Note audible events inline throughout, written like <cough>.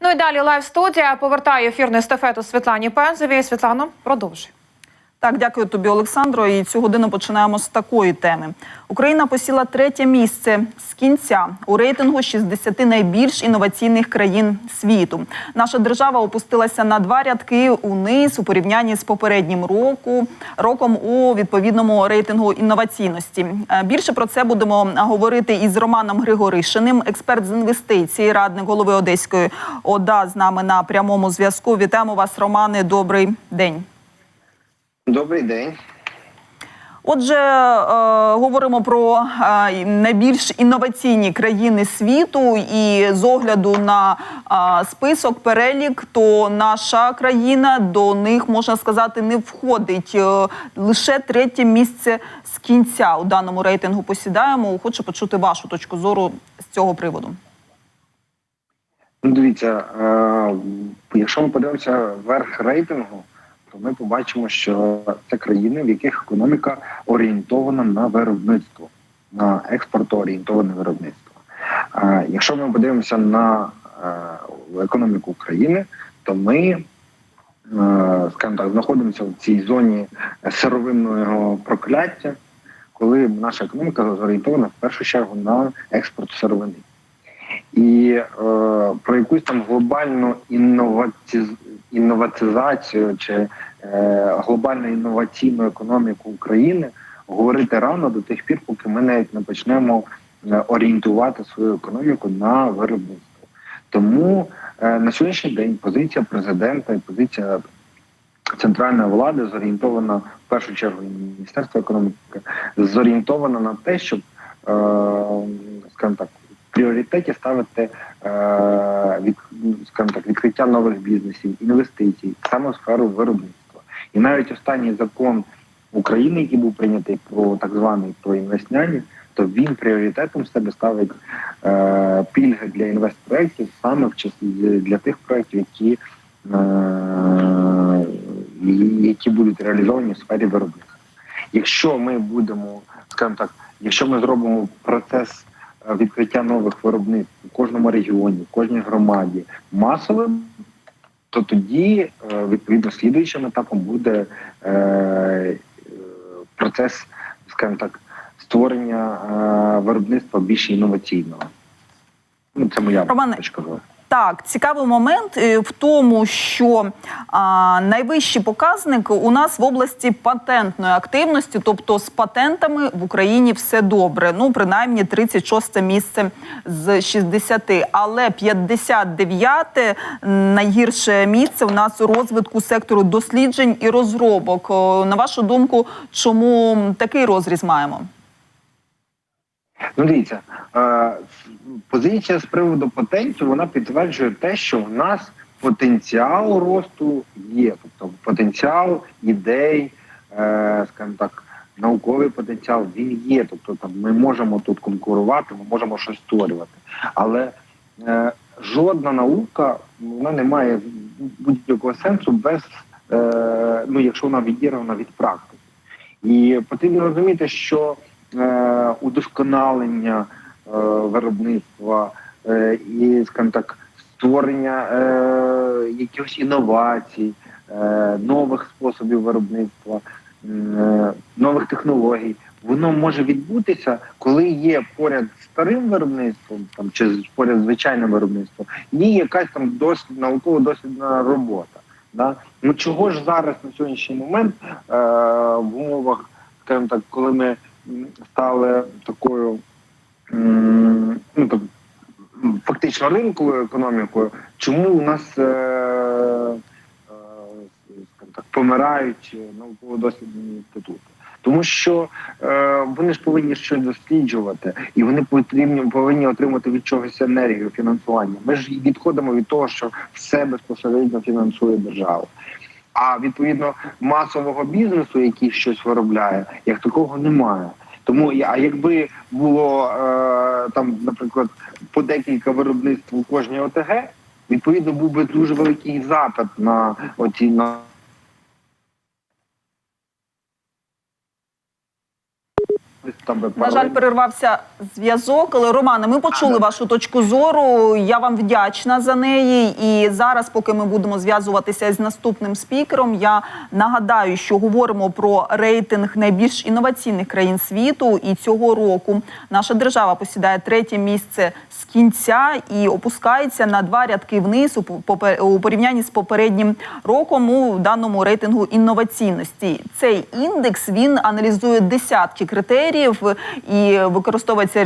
Ну і далі лайв студія повертає ефірну естафету Світлані Пензовій. Світлано, продовжуй. Так, дякую тобі, Олександро. І цю годину починаємо з такої теми. Україна посіла третє місце з кінця у рейтингу 60 найбільш інноваційних країн світу. Наша держава опустилася на два рядки униз у порівнянні з попереднім року роком у відповідному рейтингу інноваційності. Е, Більше про це будемо говорити із Романом Григоришиним, експерт з інвестицій, радник голови Одеської ОДА з нами на прямому зв'язку. Вітаємо вас, Романе. Добрий день. Добрий день. Отже, е, говоримо про е, найбільш інноваційні країни світу, і з огляду на е, список перелік, то наша країна до них можна сказати не входить. Е, лише третє місце з кінця у даному рейтингу посідаємо. Хочу почути вашу точку зору з цього приводу. Ну, дивіться, якщо ми подивимося вверх рейтингу, то ми побачимо, що це країни, в яких економіка орієнтована на виробництво, на експортоорієнтоване виробництво. Якщо ми подивимося на е, економіку України, то ми, е, скажімо так, знаходимося в цій зоні сировинного прокляття, коли наша економіка зорієнтована в першу чергу на експорт сировини. І е, про якусь там глобальну інноваці... інноватизацію чи е, глобальну інноваційну економіку України говорити рано до тих пір, поки ми навіть не почнемо е, орієнтувати свою економіку на виробництво. Тому е, на сьогоднішній день позиція президента і позиція центральної влади зорієнтована в першу чергу і Міністерство економіки зорієнтована на те, щоб е, скажімо так пріоритеті ставити е, від, скажімо так, відкриття нових бізнесів, інвестицій, саме в сферу виробництва. І навіть останній закон України, який був прийнятий про так званий про інвестняні, то він пріоритетом себе ставить е, пільги для інвестпроєктів саме в час для тих проєктів, які, е, які будуть реалізовані в сфері виробництва. Якщо ми будемо, скажімо так, якщо ми зробимо процес відкриття нових виробництв у кожному регіоні, в кожній громаді масовим, то тоді е, відповідно слідуючим етапом буде е, е, процес, скажімо так, створення виробництва більш інноваційного. Ну, це моя точка зору. Так, цікавий момент е, в тому, що а, найвищий показник у нас в області патентної активності, тобто з патентами в Україні все добре. Ну, принаймні 36 місце з 60. Але 59 найгірше місце у нас у розвитку сектору досліджень і розробок. На вашу думку, чому такий розріз маємо? Ну, дивіться, позиція з приводу патентів вона підтверджує те, що в нас потенціал росту є, тобто потенціал ідей, е, скажімо так, науковий потенціал він є. Тобто там ми можемо тут конкурувати, ми можемо щось створювати. Але е, жодна наука вона не має будь-якого сенсу без е, ну, якщо вона відірвана від практики. І потрібно розуміти, що удосконалення е, виробництва е, і, скажімо так, створення е, якихось інновацій, е, нових способів виробництва, е, нових технологій. Воно може відбутися, коли є поряд з старим виробництвом, там чи поряд з звичайним виробництвом, є якась там дослід, науково-дослідна робота. Да? Ну чого ж зараз на сьогоднішній момент е, в умовах, скажімо так, коли ми стали такою ну, так, фактично ринковою економікою, чому у нас е, е, так, помирають науково-дослідні інститути? Тому що е, вони ж повинні щось досліджувати, і вони потрібні повинні отримати від чогось енергію, фінансування. Ми ж відходимо від того, що все безпосередньо фінансує держава. А відповідно масового бізнесу, який щось виробляє, як такого немає. Тому а якби було е, там, наприклад, по декілька виробництв у кожній ОТГ, відповідно був би дуже великий запит на оці на там би На жаль, перервався зв'язок. Але Романе, ми почули вашу точку зору. Я вам вдячна за неї. І зараз, поки ми будемо зв'язуватися з наступним спікером, я нагадаю, що говоримо про рейтинг найбільш інноваційних країн світу. І цього року наша держава посідає третє місце з кінця і опускається на два рядки вниз у порівнянні з попереднім роком у даному рейтингу інноваційності. Цей індекс він аналізує десятки критеріїв і використовуються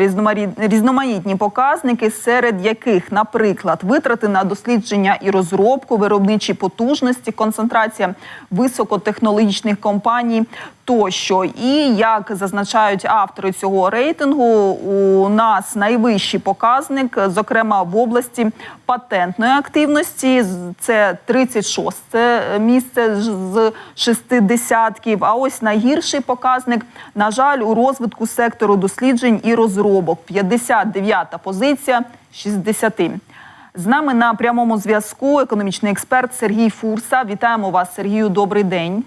різноманітні показники, серед яких, наприклад, витрати на дослідження і розробку, виробничі потужності, концентрація високотехнологічних компаній. Тощо, і як зазначають автори цього рейтингу, у нас найвищий показник, зокрема в області патентної активності. Це 36 місце з шести десятків. А ось найгірший показник, на жаль, у розвитку сектору досліджень і розробок. 59-та позиція 60. З нами на прямому зв'язку економічний експерт Сергій Фурса. Вітаємо вас, Сергію. Добрий день.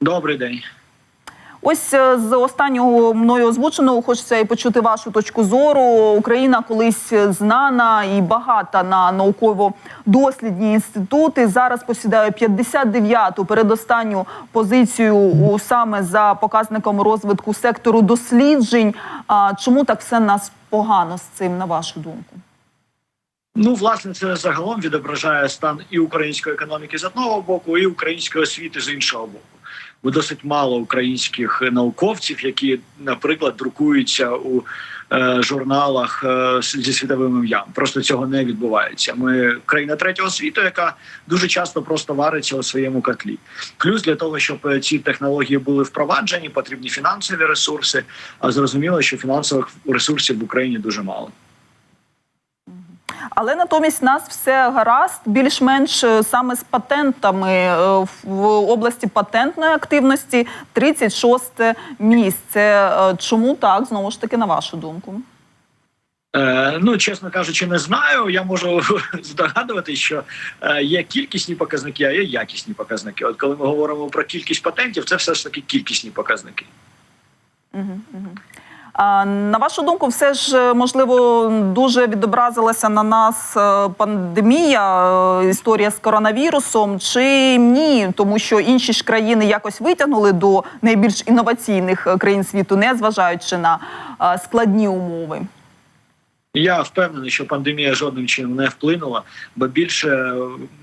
Добрий день. Ось е, з останнього мною озвученого хочеться і почути вашу точку зору. Україна колись знана і багата на науково-дослідні інститути. Зараз посідає 59-ту передостанню позицію саме за показником розвитку сектору досліджень. А чому так все нас погано з цим, на вашу думку? Ну, власне, це загалом відображає стан і української економіки з одного боку, і української освіти з іншого боку. Досить мало українських науковців, які, наприклад, друкуються у е, журналах е, зі світовим ім'ям. Просто цього не відбувається. Ми країна третього світу, яка дуже часто просто вариться у своєму котлі. Плюс для того, щоб е, ці технології були впроваджені, потрібні фінансові ресурси. А зрозуміло, що фінансових ресурсів в Україні дуже мало. Але натомість нас все гаразд, більш-менш е, саме з патентами Е, в- області патентної активності 36 місце. Е, Чому так? Знову ж таки, на вашу думку? Е, ну, чесно кажучи, не знаю. Я можу <laughs> здогадуватись, що є кількісні показники, а є якісні показники. От коли ми говоримо про кількість патентів, це все ж таки кількісні показники. А, на вашу думку, все ж е, можливо дуже відобразилася на нас е, пандемія, е, історія з коронавірусом, чи ні? Тому що інші ж країни якось витягнули до найбільш інноваційних країн світу, не зважаючи на складні умови. Я впевнений, що пандемія жодним чином не вплинула, бо більше е,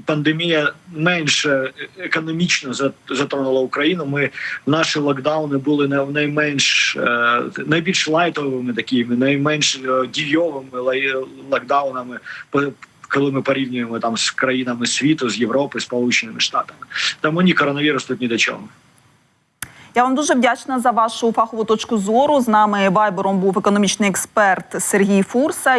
пандемія менше економічно затронула Україну. Ми наші локдауни були найменш е, найбільш лайтовими такими, найменш е, дійовими локдаунами. Коли ми порівнюємо там з країнами світу, з Європи, Сполученими Штатами, тому ні коронавірус тут ні до чого. Я вам дуже вдячна за вашу фахову точку зору. З нами вайбером був економічний експерт Сергій Фурса.